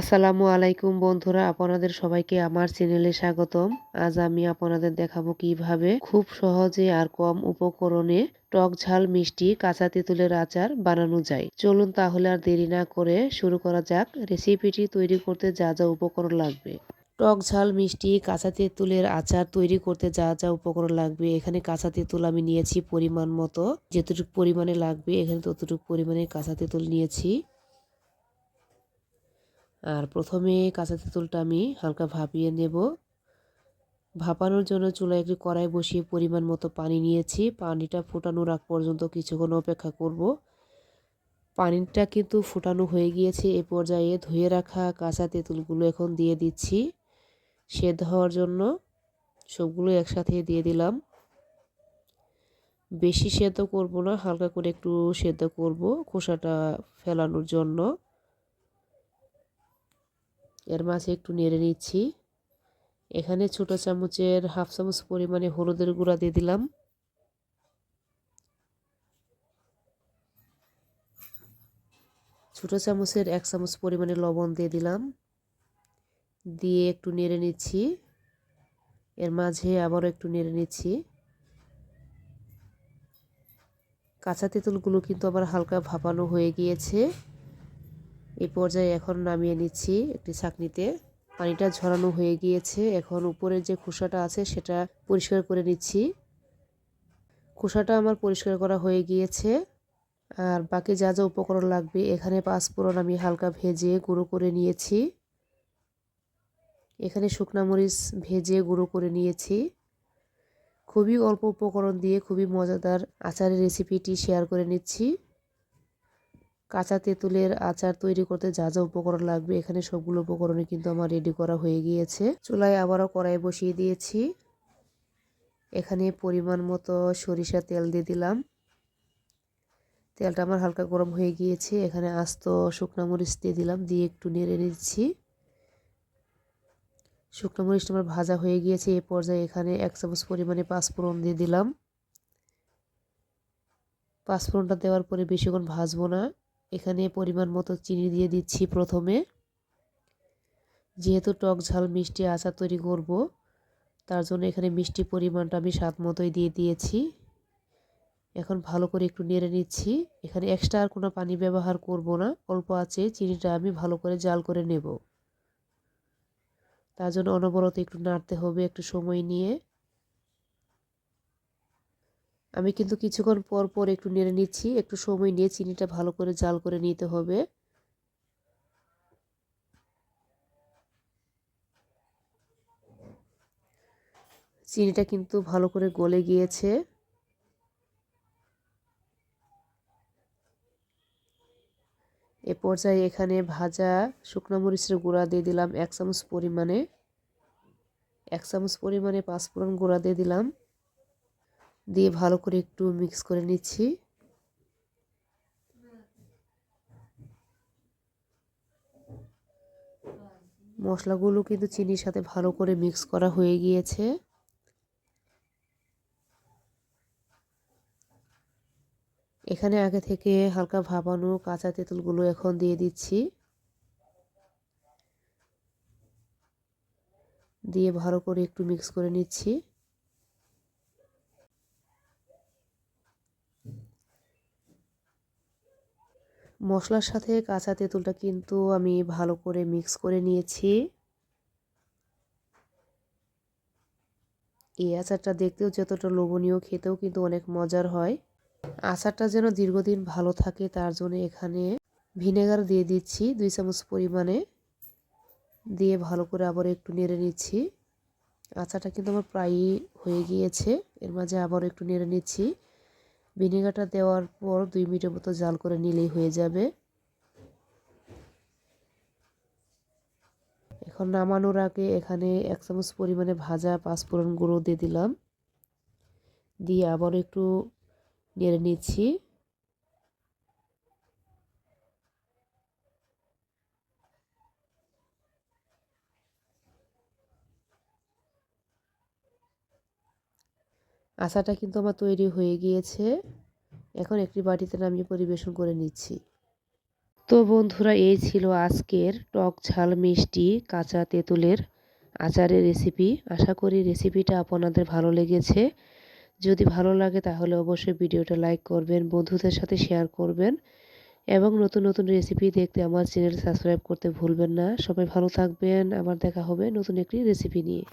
আসসালামু আলাইকুম বন্ধুরা, আপনাদের সবাইকে আমার চ্যানেলে স্বাগতম। আজ আমি আপনাদের দেখাবো কীভাবে খুব সহজে আর কম উপকরণে টক ঝাল মিষ্টি কাঁচা তেঁতুলের আচার বানানো যায়। চলুন তাহলে আর দেরি না করে শুরু করা যাক। রেসিপিটি তৈরি করতে যা যা উপকরণ লাগবে। টক ঝাল মিষ্টি কাঁচা তেঁতুলের আচার তৈরি করতে যা যা উপকরণ লাগবে। এখানে কাঁচা তেঁতুল আমি নিয়েছি পরিমাণ মতো, যেতটুকু পরিমাণে লাগবে, এখানে ততটুকু পরিমাণে কাঁচা তেঁতুল নিয়েছি। আর প্রথমে কাঁচা তেঁতুলটা আমি হালকা ভাপিয়ে নেব। ভাপানোর জন্য চুলায় একটি কড়াই বসিয়ে পরিমাণ মতো পানি নিয়েছি। পানিটা ফুটানোর আগ পর্যন্ত কিছুক্ষণ অপেক্ষা করব। পানিটা কিন্তু ফুটানো হয়ে গিয়েছে এ পর্যায়ে ধুয়ে রাখা কাঁচা তেঁতুলগুলো এখন দিয়ে দিচ্ছি। সেদ্ধ হওয়ার জন্য সবগুলো একসাথে দিয়ে দিলাম। বেশি সেদ্ধ করব না, হালকা করে একটু সেদ্ধ করব খোসাটা ফেলানোর জন্য। এর মাঝে একটু নেড়ে নিচ্ছি। এখানে ছোটো চামচের হাফ চামচ পরিমাণে হলুদের গুঁড়া দিয়ে দিলাম। ছোটো চামচের এক চামচ পরিমাণে লবণ দিয়ে দিলাম। দিয়ে একটু নেড়ে নিচ্ছি। এর মাঝে আবারও একটু নেড়ে নিচ্ছি। কাঁচা তেঁতুলগুলো কিন্তু আবার হালকা ভাপানো হয়ে গিয়েছে। এই পর্যায়ে এখন নামিয়ে নিচ্ছি একটি ছাকনিতে। পানিটা ঝরানো হয়ে গিয়েছে। এখন উপরের যে খোসাটা আছে সেটা পরিষ্কার করে নিচ্ছি। খোসাটা আমার পরিষ্কার করা হয়ে গিয়েছে। আর বাকি যা যা উপকরণ লাগবে, এখানে পাঁচফোড়ন আমি হালকা ভেজে গুঁড়ো করে নিয়েছি। এখানে শুকনা মরিচ ভেজে গুঁড়ো করে নিয়েছি। খুবই অল্প উপকরণ দিয়ে খুবই মজাদার আচারের রেসিপিটি শেয়ার করে নিচ্ছি। কাঁচা তেঁতুলের আচার তৈরি করতে যা যা উপকরণ লাগবে, এখানে সবগুলো উপকরণই কিন্তু আমার রেডি করা হয়ে গিয়েছে। চুলায় আবারও কড়াই বসিয়ে দিয়েছি। এখানে পরিমাণ মতো সরিষা তেল দিয়ে দিলাম। তেলটা আমার হালকা গরম হয়ে গিয়েছে, এখানে আস্ত শুকনো মরিচ দিয়ে দিলাম, দিয়ে একটু নেড়ে নিচ্ছি। শুকনো মরিচটা আমার ভাজা হয়ে গিয়েছে, এ পর্যায়ে এখানে এক চামচ পরিমাণে পাঁচফোড়ন দিয়ে দিলাম। পাঁচফোড়নটা দেওয়ার পরে বেশিক্ষণ ভাজবো না। এখানে পরিমাণ মতো চিনি দিয়ে দিচ্ছি প্রথমে। যেহেতু টক ঝাল মিষ্টি আচার তৈরি করব, তার জন্য এখানে মিষ্টি পরিমাণটা আমি স্বাদ মতোই দিয়ে দিয়েছি। এখন ভালো করে একটু নেড়ে নিচ্ছি। এখানে এক্সট্রা আর কোনো পানি ব্যবহার করব না, অল্প আছে, চিনিটা আমি ভালো করে জাল করে নেব। তার জন্য অনবরত একটু নাড়তে হবে একটু সময় নিয়ে। আমি কিন্তু কিছুক্ষণ পর পর একটু নেড়ে নিচ্ছি, একটু সময় নিয়ে চিনিটা ভালো করে জাল করে নিতে হবে। চিনিটা কিন্তু ভালো করে গলে গিয়েছে। এ পর্যায়ে এখানে ভাজা শুকনো মরিচের গুঁড়া দিয়ে দিলাম এক চামচ পরিমাণে। এক চামচ পরিমাণে পাঁচফোড়ন গুঁড়া দিয়ে দিলাম। দিয়ে ভালো করে একটু মিক্স করে নিচ্ছি। মশলাগুলো কিন্তু চিনির সাথে ভালো করে মিক্স করা হয়ে গিয়েছে। এখানে আগে থেকে হালকা ভাবানো কাঁচা তেঁতুলগুলো এখন দিয়ে দিচ্ছি। দিয়ে ভালো করে একটু মিক্স করে নিচ্ছি। মশলার সাথে কাঁচা তেঁতুলটা কিন্তু আমি ভালো করে মিক্স করে নিয়েছি। এই আচারটা দেখতেও যতটা লোভনীয়, খেতেও কিন্তু অনেক মজার হয়। আচারটা যেন দীর্ঘদিন ভালো থাকে, তার জন্য এখানে ভিনেগার দিয়ে দিচ্ছি দুই চামচ পরিমাণে। দিয়ে ভালো করে আবার একটু নেড়ে নিচ্ছি। আচারটা কিন্তু আমার প্রায়ই হয়ে গিয়েছে, এর মাঝে আবার একটু নেড়ে নিচ্ছি। ভিনেগারটা দেওয়ার পর দুই মিনিটের মতো জাল করে নিলেই হয়ে যাবে। এখন নামানোর আগে এখানে এক চামচ পরিমাণে ভাজা পাঁচফোড়ন গুঁড়ো দিয়ে দিলাম। দিয়ে আবার একটু নেড়ে নিচ্ছি। আচারটা কিন্তু আমার তৈরি হয়ে গিয়েছে। এখন একটি বাটিতে নামিয়ে পরিবেশন করে নিচ্ছি। তো বন্ধুরা, এই ছিল আজকের টক ঝাল মিষ্টি কাঁচা তেঁতুলের আচারের রেসিপি। আশা করি রেসিপিটা আপনাদের ভালো লেগেছে। যদি ভালো লাগে তাহলে অবশ্যই ভিডিওটা লাইক করবেন, বন্ধুদের সাথে শেয়ার করবেন এবং নতুন নতুন রেসিপি দেখতে আমার চ্যানেল সাবস্ক্রাইব করতে ভুলবেন না। সবাই ভালো থাকবেন। আবার দেখা হবে নতুন একটি রেসিপি নিয়ে।